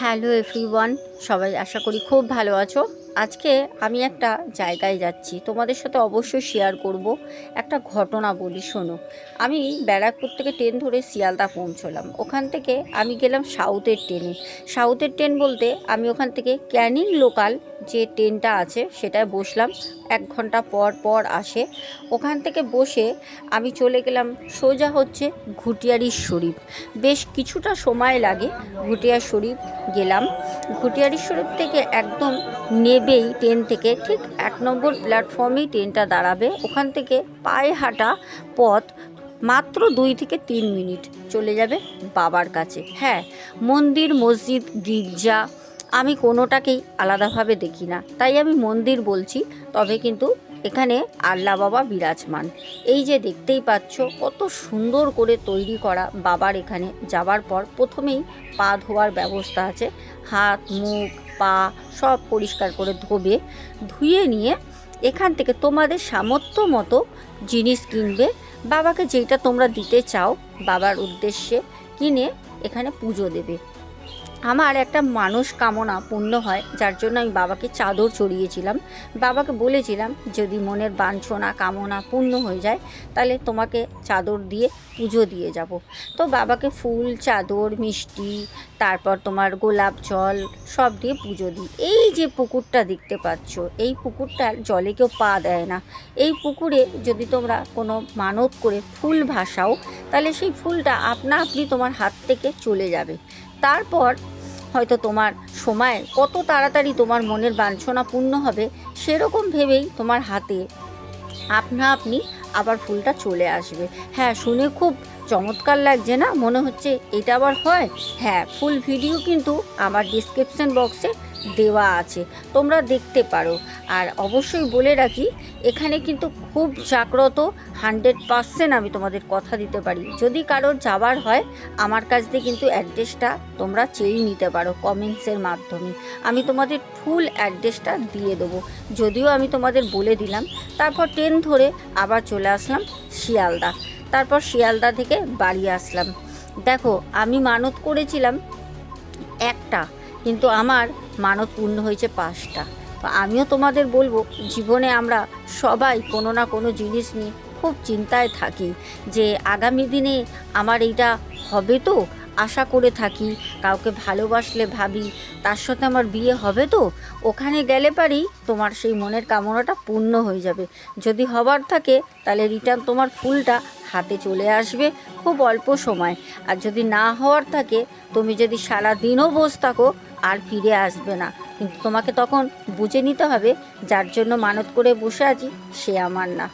Hello everyone সবাই আশা করি খুব ভালো আছো। আজকে আমি একটা জায়গায় যাচ্ছি। তোমাদের সাথে অবশ্যই শেয়ার করব। একটা ঘটনা বলি, শোনো। আমি ব্যারাকপুর থেকে ট্রেন ধরে শিয়ালদা পৌঁছলাম। ওখান থেকে আমি গেলাম সাউথের ট্রেনে। সাউথের ট্রেন বলতে আমি ওখান থেকে ক্যানিং লোকাল যে ট্রেনটা আছে, সেটায় বসলাম। এক ঘণ্টা পর পর আসে। ওখান থেকে বসে আমি চলে গেলাম সোজা হচ্ছে ঘুটিয়ারি শরীফ। বেশ কিছুটা সময় লাগে ঘুটিয়ার শরীফ গেলাম। ঘুটিয়ারি শরীফ থেকে একদম নেবেই ট্রেন থেকে ঠিক এক নম্বর প্ল্যাটফর্মেই ট্রেনটা দাঁড়াবে। ওখান থেকে পায়ে হাঁটা পথ মাত্র দুই থেকে তিন মিনিট। চলে যাবে বাবার কাছে। হ্যাঁ মন্দির, মসজিদ, গির্জা আমি কোনোটাকেই আলাদাভাবে দেখি না। তাই আমি মন্দির বলছি, তবে কিন্তু এখানে আল্লাহ বাবা বিরাজমান। এই যে দেখতেই পাচ্ছ, কত সুন্দর করে তৈরি করা বাবার এখানে যাবার পর প্রথমেই পা ধোয়ার ব্যবস্থা আছে। হাত, মুখ, পা সব পরিষ্কার করে ধোবে, ধুয়ে নিয়ে এখান থেকে তোমাদের সামর্থ্য মতো জিনিস কিনবে। বাবাকে যেটা তোমরা দিতে চাও, বাবার উদ্দেশ্যে কিনে এখানে পুজো দেবে। আমার একটা মানুষ কামনা পূর্ণ হয়, যার জন্য আমি বাবাকে চাদর চড়িয়েছিলাম। বাবাকে বলেছিলাম, যদি মনের বাঞ্ছনা, কামনা পূর্ণ হয়ে যায়, তাহলে তোমাকে চাদর দিয়ে পুজো দিয়ে যাব। তো বাবাকে ফুল, চাদর, মিষ্টি, তারপর তোমার গোলাপ জল সব দিয়ে পুজো দিই। এই যে পুকুরটা দেখতে পাচ্ছ, এই পুকুরটার জলে কেউ পা দেয় না। এই পুকুরে যদি তোমরা কোনো মানত করে ফুল ভাসাও, তাহলে সেই ফুলটা আপনা আপনি তোমার হাত থেকে চলে যাবে। তারপর হয়তো তোমার সময় কত তাড়াতাড়ি তোমার মনের বাঞ্ছনা পূর্ণ হবে, সেরকম ভেবেই তোমার হাতে আপনা আপনি আবার ফুলটা চলে আসবে। হ্যাঁ শুনে খুব চমৎকার লাগছে না? মনে হচ্ছে এটা আবার হয়? হ্যাঁ ফুল ভিডিও কিন্তু আমার ডিসক্রিপশন বক্সে দেওয়া আছে। তোমরা দেখতে পারো। আর অবশ্যই বলে রাখি, এখানে কিন্তু খুব জাগ্রত হান্ড্রেড পারসেন্ট আমি তোমাদের কথা দিতে পারি। যদি কারোর যাবার হয়, আমার কাছ দিয়ে কিন্তু অ্যাড্রেসটা তোমরা চেয়েই নিতে পারো কমেন্টসের মাধ্যমে। আমি তোমাদের ফুল অ্যাড্রেসটা দিয়ে দেবো। যদিও আমি তোমাদের বলে দিলাম। তারপর ট্রেন ধরে আবার চলে আসলাম শিয়ালদা। তারপর শিয়ালদা থেকে বাড়ি আসলাম। দেখো, আমি মানত করেছিলাম একটা, কিন্তু আমার মানত পূর্ণ হয়েছে পাঁচটা। তো আমিও তোমাদের বলব, জীবনে আমরা সবাই কোনো না কোনো জিনিস নিয়ে খুব চিন্তায় থাকি যে আগামী দিনে আমার এইটা হবে তো? আশা করে থাকি, কাউকে ভালোবাসলে ভাবি, তার সাথে আমার বিয়ে হবে তো? ওখানে গেলে পারি তোমার সেই মনের কামনাটা পূর্ণ হয়ে যাবে। যদি হবার থাকে, তাহলে রিটার্ন তোমার ফুলটা হাতে চলে আসবে খুব অল্প সময়। আর যদি না হওয়ার থাকে, তুমি যদি সারা দিনও বসে থাকো, আর ফিরে আসবে না। কিন্তু তোমাকে তখন বুঝে নিতে হবে, যার জন্য মানত করে বসে আছি, সে আমার না।